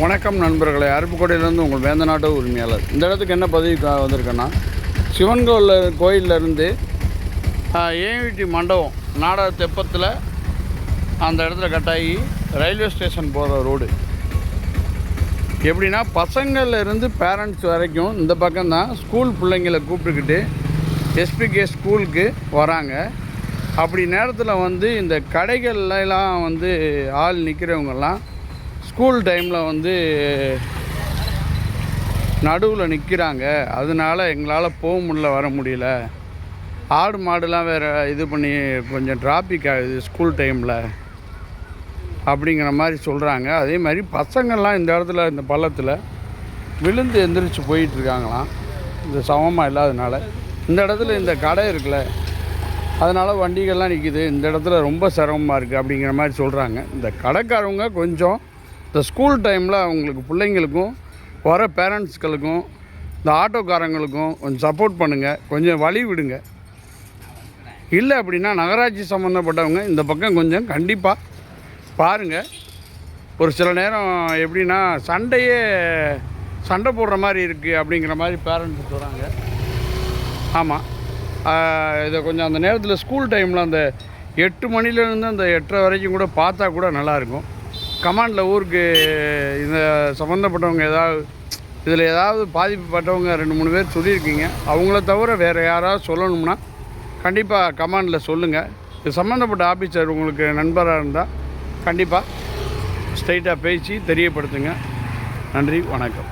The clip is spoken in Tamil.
வணக்கம் நண்பர்களே. அருப்புக்கோட்டையிலேருந்து உங்கள் வேந்த நாட்டு உரிமையாளர். இந்த இடத்துக்கு என்ன பதவி வந்திருக்கேன்னா சிவன் கோவில் கோயிலேருந்து ஏவிடி மண்டபம் நாடக தெப்பத்தில் அந்த இடத்துல கட்டாயி ரயில்வே ஸ்டேஷன் போகிற ரோடு. எப்படின்னா பசங்கள்லேருந்து பேரண்ட்ஸ் வரைக்கும் இந்த பக்கம்தான் ஸ்கூல் பிள்ளைங்களை கூப்பிட்டுக்கிட்டு எஸ்பிகே ஸ்கூலுக்கு வராங்க. அப்படி நேரத்தில் வந்து இந்த கடைகள்லாம் வந்து ஆள் நிற்கிறவங்கெல்லாம் ஸ்கூல் டைமில் வந்து நடுவில் நிற்கிறாங்க அதனால எங்களால் போக முடியல வர முடியல. ஆடு மாடுலாம் வேறு இது பண்ணி கொஞ்சம் டிராஃபிக் ஆகுது ஸ்கூல் டைமில். அப்படிங்கிற மாதிரி சொல்கிறாங்க அதே மாதிரி பசங்கள்லாம் இந்த இடத்துல இந்த பள்ளத்தில் விழுந்து எந்திரிச்சு போயிட்டுருக்காங்களாம் இந்த சமமாக இல்லாதனால. இந்த இடத்துல இந்த கடை இருக்குல்ல அதனால் வண்டிகள்லாம் நிற்கிது இந்த இடத்துல ரொம்ப சிரமமாக இருக்குது அப்படிங்கிற மாதிரி சொல்கிறாங்க இந்த கடைக்காரவங்க கொஞ்சம் இந்த ஸ்கூல் டைமில் அவங்களுக்கு பிள்ளைங்களுக்கும் வர பேரண்ட்ஸ்களுக்கும் இந்த ஆட்டோக்காரங்களுக்கும் கொஞ்சம் சப்போர்ட் பண்ணுங்கள் கொஞ்சம் வழி விடுங்க. இல்லை அப்படின்னா நகராட்சி சம்மந்தப்பட்டவங்க இந்த பக்கம் கொஞ்சம் கண்டிப்பாக பாருங்கள் ஒரு சில நேரம் எப்படின்னா சண்டையே சண்டை போடுற மாதிரி இருக்குது அப்படிங்கிற மாதிரி பேரண்ட்ஸ் சொல்கிறாங்க ஆமாம் இதை கொஞ்சம் அந்த நேரத்தில் ஸ்கூல் டைமில் அந்த எட்டு மணிலேருந்து அந்த எட்டரை வரைக்கும் கூட பார்த்தா கூட நல்லாயிருக்கும் கமாண்டில் ஊருக்கு இந்த சம்மந்தப்பட்டவங்க ஏதாவது இதில் ஏதாவது பாதிப்புப்பட்டவங்க ரெண்டு மூணு பேர் சொல்லியிருக்கீங்க. அவங்கள தவிர வேறு யாராவது சொல்லணும்னா கண்டிப்பாக கமாண்டில் சொல்லுங்கள் இது சம்மந்தப்பட்ட ஆஃபீஸர் உங்களுக்கு நண்பராக இருந்தால் கண்டிப்பாக ஸ்ட்ரைட்டாக பேசி தெரியப்படுத்துங்க. நன்றி வணக்கம்.